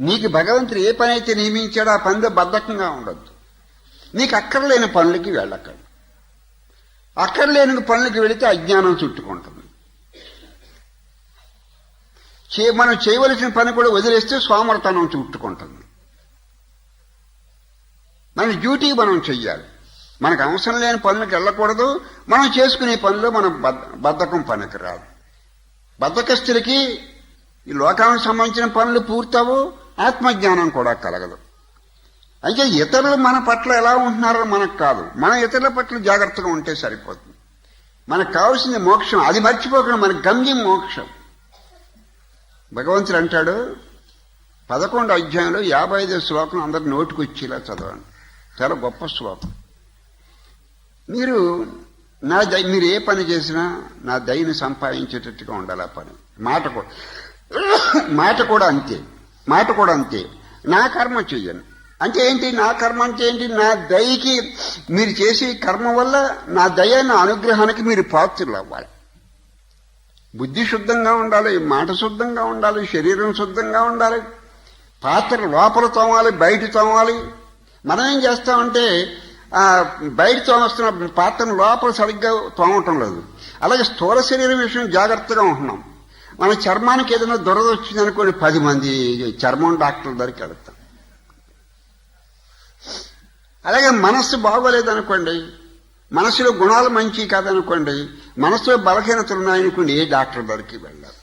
నీకు భగవంతుడు ఏ పని అయితే నియమించాడో ఆ పనిలో బద్ధకంగా ఉండొద్దు. నీకు అక్కర్లేని పనులకి వెళ్ళకండి. అక్కర్లేని పనులకి వెళితే అజ్ఞానం చుట్టుకుంటుంది. చే మనం చేయవలసిన పని కూడా వదిలేస్తే సోమరతనం చుట్టుకుంటుంది. మన డ్యూటీ మనం చెయ్యాలి. మనకు అవసరం లేని పనులకు వెళ్ళకూడదు. మనం చేసుకునే పనిలో మనం బద్ధకం పనికి రాదు బద్ధకస్తులకి ఈ లోకానికి సంబంధించిన పనులు పూర్తవు ఆత్మజ్ఞానం కూడా కలగదు. అయితే ఇతరులు మన పట్ల ఎలా ఉంటున్నారో మనకు కాదు. మన ఇతరుల పట్ల జాగ్రత్తగా ఉంటే సరిపోతుంది. మనకు కావాల్సింది మోక్షం. అది మర్చిపోకుండా మన గమ్యం మోక్షం. భగవంతుడు అంటాడు పదకొండు అధ్యాయంలో యాభై ఐదో శ్లోకం అందరు నోటికి వచ్చేలా చదవండి. చాలా గొప్ప శ్లోకం. మీరు నా దయ మీరు ఏ పని చేసినా నా దయని సంపాదించేటట్టుగా ఉండాలి ఆ పని. మాట కూడా మాట కూడా అంతే. మాట కూడా అంతే. నా కర్మ చెయ్యను. అంటే ఏంటి? నా కర్మ అంటే ఏంటి? నా దయకి మీరు చేసే కర్మ వల్ల నా దయ నా అనుగ్రహానికి మీరు పాత్రలు అవ్వాలి. బుద్ధి శుద్ధంగా ఉండాలి మాట శుద్ధంగా ఉండాలి శరీరం శుద్ధంగా ఉండాలి పాత్ర లోపల తోమాలి బయట తోమాలి. మనం ఏం చేస్తామంటే బయట తోమస్తున్న పాత్రను లోపల సరిగ్గా తోమటం లేదు. అలాగే స్థూల శరీరం విషయం జాగ్రత్తగా ఉంటున్నాం. మన చర్మానికి ఏదైనా దురద వచ్చిందనుకోండి పది మంది చర్మం డాక్టర్ దగ్గరికి వెళ్తాం. అలాగే మనస్సు బాగోలేదనుకోండి మనసులో గుణాలు మంచి కాదనుకోండి మనసులో బలహీనతలు ఉన్నాయనుకోండి ఏ డాక్టర్ దగ్గరికి వెళ్ళాలి?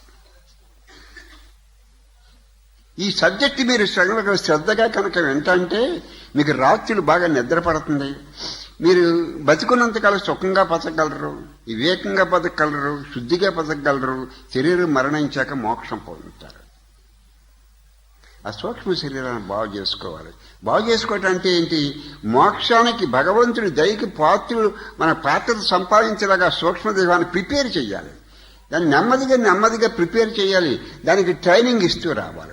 ఈ సబ్జెక్ట్ మీరు శ్రద్ధగా శ్రద్ధగా కనుక వింటంటే మీకు రాత్రులు బాగా నిద్రపడుతుంది. మీరు బతికున్నంతకాలం సుఖంగా బతకగలరు వివేకంగా బతకగలరు శుద్ధిగా బతకగలరు శరీరం మరణించాక మోక్షం పొందుతారు. ఆ సూక్ష్మ శరీరాన్ని బాగు చేసుకోవాలి. బాగు చేసుకోవటం అంటే ఏంటి? మోక్షానికి భగవంతుడి దయకి పాత్రులు మన పాత్ర సంపాదించేలాగా సూక్ష్మదేహాన్ని ప్రిపేర్ చేయాలి. దాన్ని నెమ్మదిగా నెమ్మదిగా ప్రిపేర్ చేయాలి. దానికి ట్రైనింగ్ ఇస్తూ రావాలి.